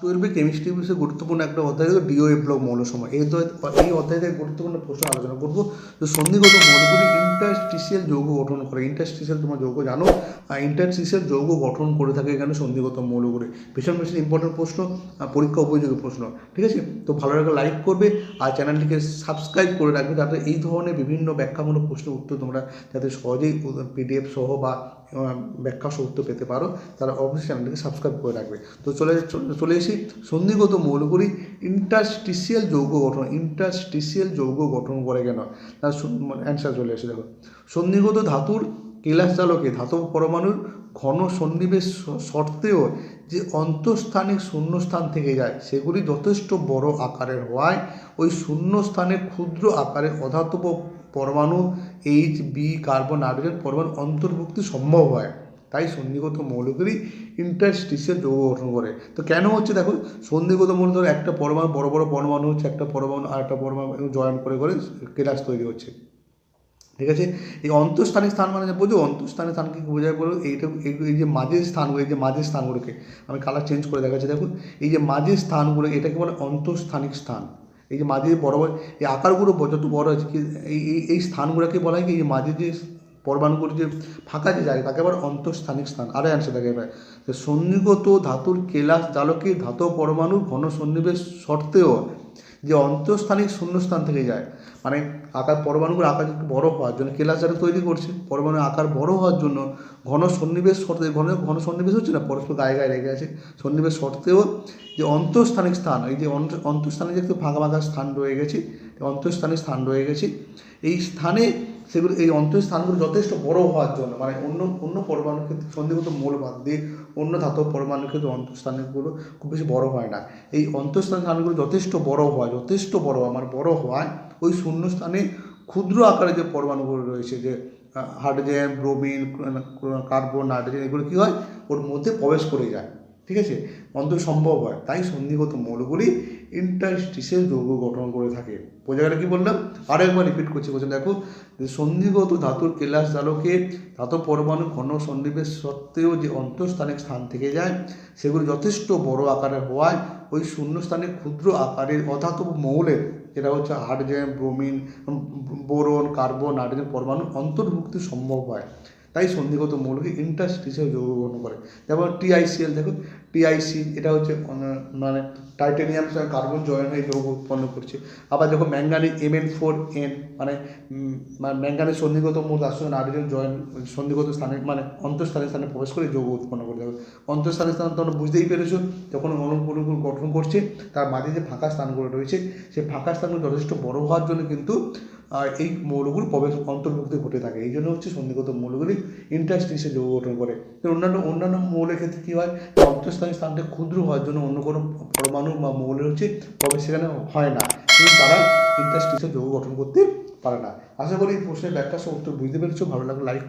টুয়েলভে কেমিস্ট্রি বিষয়ে গুরুত্বপূর্ণ একটা অধ্যায় হলো ডিও ব্লক মৌলসময় এই এই অধ্যায় থেকে গুরুত্বপূর্ণ প্রশ্ন আলোচনা করব যে সন্ধিগত মৌলগুলি ইন্টারস্টিশিয়াল যৌগ গঠন করে। ইন্টারস্টিশিয়াল তোমার যৌগ জানো, আর ইন্টারস্টিশিয়াল যৌগ গঠন করে থাকে এখানে সন্ধিগত মৌলগুলি। ভীষণ ভীষণ ইম্পর্টেন্ট প্রশ্ন পরীক্ষা উপযোগী প্রশ্ন। ঠিক আছে? তো ভালো লাগে লাইক করবে আর চ্যানেলটিকে সাবস্ক্রাইব করে রাখবে যাতে এই ধরনের বিভিন্ন ব্যাখ্যামূলক প্রশ্নের উত্তর তোমরা যাতে সহজেই পিডিএফ সহ বা ব্যাখ্যা উত্তর পেতে পারো তারা অবশ্যই চ্যানেলটিকে সাবস্ক্রাইব করে রাখবে। তো চলে চলে- এসি সন্ধিগত মৌলগুলি ইন্টারস্টিশিয়াল যৌগ গঠন ইন্টারস্টিশিয়াল যৌগ গঠন করে কেন? তার অ্যান্সার চলে এসে দেখো। সন্ধিগত ধাতুর কেলাস চালকে, ধাতব পরমাণুর ঘন সন্নিবেশ সত্ত্বেও যে অন্তঃস্থানিক শূন্যস্থান থেকে যায়, সেগুলি যথেষ্ট বড় আকারের হওয়ায় ওই শূন্যস্থানে ক্ষুদ্র আকারে অধাতব পরমাণু এইচ বি কার্বন হাইড্রোজেন পরমাণু অন্তর্ভুক্তি সম্ভব হয়। তাই সন্ধিগত মৌলগুলি ইন্টারস্টিশিয়াল যৌগ গঠন করে। তো কেন হচ্ছে দেখো, সন্ধিগত মৌল ধরো একটা পরমাণু, বড় বড় পরমাণু হচ্ছে একটা পরমাণু আর একটা পরমাণু জয়েন করে করে কেলাস তৈরি হচ্ছে। ঠিক আছে? এই অন্তঃস্থানিক স্থান মানে বোঝো অন্তঃস্থানিক স্থানকে বোঝায় বলো? এইটা, এই- যে মাঝের স্থানগুলো, এই যে মাঝের স্থানগুলোকে, আমি কালার চেঞ্জ করে দেখাচ্ছি, দেখো। এই যে মাঝের স্থানগুলো, এটাকে বলে অন্তঃস্থানিক স্থান। এই যে মাঝে বড় বড়, এই আকারগুলো যত বড় আছে এই এই এই স্থানগুলোকে বলা হয় কি, এই মাঝে যে পরমাণুগুলো যে ফাঁকা যে জায়গা তাকে আবার অন্তঃস্থানিক স্থান আরে অ্যান্সার থাকে এবার। সন্নিগত ধাতুর কেলাস জালকে ধাতু পরমাণুর ঘন সন্নিবেশ সত্ত্বেও যে অন্তঃস্থানিক শূন্যস্থান থেকে যায়। মানে আকার পরমাণুগুলো আকার একটু বড় হওয়ার জন্য, কেলাস যারা তৈরি করছে, পরমাণুর আকার বড় হওয়ার জন্য ঘন সন্নিবেশ শর্তে ঘন ঘন সন্নিবেশ হচ্ছে না, পরস্পর গায়ে গায়ে লেগে আছে। সন্নিবেশ সত্ত্বেও যে অন্তঃস্থানিক স্থান, এই যে অন্ত- অন্তঃস্থানে যে একটু ফাঁকা ফাঁকা স্থান রয়ে গেছে, অন্তঃস্থানিক স্থান রয়ে গেছে, এই স্থানে সেগুলো এই অন্তঃস্থানগুলো যথেষ্ট বড় হওয়ার জন্য মানে অন্য অন্য পরমাণুর ক্ষেত্রে সন্ধিগত মূল বাদ দিয়ে অন্য ধাতব পরমাণুর ক্ষেত্রে অন্তঃস্থানগুলো খুব বেশি বড় হয় না। এই অন্তঃস্থান স্থানগুলো যথেষ্ট বড় হয় যথেষ্ট বড় আমার বড় হওয়ায় ওই শূন্যস্থানে ক্ষুদ্র আকারে যে পরমাণুগুলো রয়েছে, যে হাইড্রোজেন, ব্রোমিন কার্বন, নাইট্রোজেন, এগুলো কী হয়? ওর মধ্যে প্রবেশ করে যায়। ঠিক আছে? অন্ত সম্ভব হয়। তাই সন্ধিগত মৌলগুলি ইন্টারস্টিসের যৌগ গঠন করে থাকে। বোঝা গেলে কি বললাম? আরও একবার রিপিট করছি, বলছেন, দেখো, যে সন্ধিগত ধাতুর কেলাস জালকে ধাতব পরমাণু ঘন সন্নিবেশ সত্ত্বেও যে অন্তঃস্থানিক স্থান থেকে যায়, সেগুলো যথেষ্ট বড় আকারের হওয়ায় ওই শূন্যস্থানে ক্ষুদ্র আকারের অধাতব মৌলের যেটা হচ্ছে hydrogen bromine boron, carbon, nitrogen পরমাণু অন্তর্ভুক্তি সম্ভব হয়। তাই সন্ধিগত মৌলকে ইন্টারস্টিসিয়াল যৌগ গঠন করে। যেমন টিআইসিএল দেখো টিআইসি এটা হচ্ছে মানে টাইটেনিয়াম সঙ্গে কার্বন জয়েন হয়ে যৌগ উৎপন্ন করছে। আবার দেখো manganese M N four N মানে উম, মানে সন্ধিগত মূল তার সঙ্গে নাইট্রোজেন জয়েন সন্ধিগত স্থানে মানে অন্তঃস্থানের স্থানে প্রবেশ করে যৌগ উৎপন্ন করে। দেবে অন্তঃস্থানের স্থান তোমরা বুঝতেই পেরেছ যখন অনুকূলগুলো গঠন করছে তার মাঝে যে ফাঁকা স্থানগুলো রয়েছে। সেই ফাঁকা স্থানগুলো যথেষ্ট বড় হওয়ার জন্য কিন্তু আহ, এই মৌলগুলো প্রবেশ অন্তর্ভুক্তি ঘটে থাকে। এই জন্য হচ্ছে সন্ধিগত মৌলগুলি ইন্টারস্টিসে যৌগ গঠন করে। অন্যান্য অন্যান্য মৌলের ক্ষেত্রে কী হয়? অন্তঃস্থানীয় স্থানটা ক্ষুদ্র হওয়ার জন্য অন্য কোনো পরমাণু বা মৌলের হচ্ছে প্রবেশ সেখানে হয় না। কিন্তু তারা ইন্টারস্টিসে যোগ গঠন করতে পারে না। আশা করি এই প্রশ্নের ব্যাখ্যা সমস্ত বুঝতে পেরেছ। ভালো লাগলে লাইক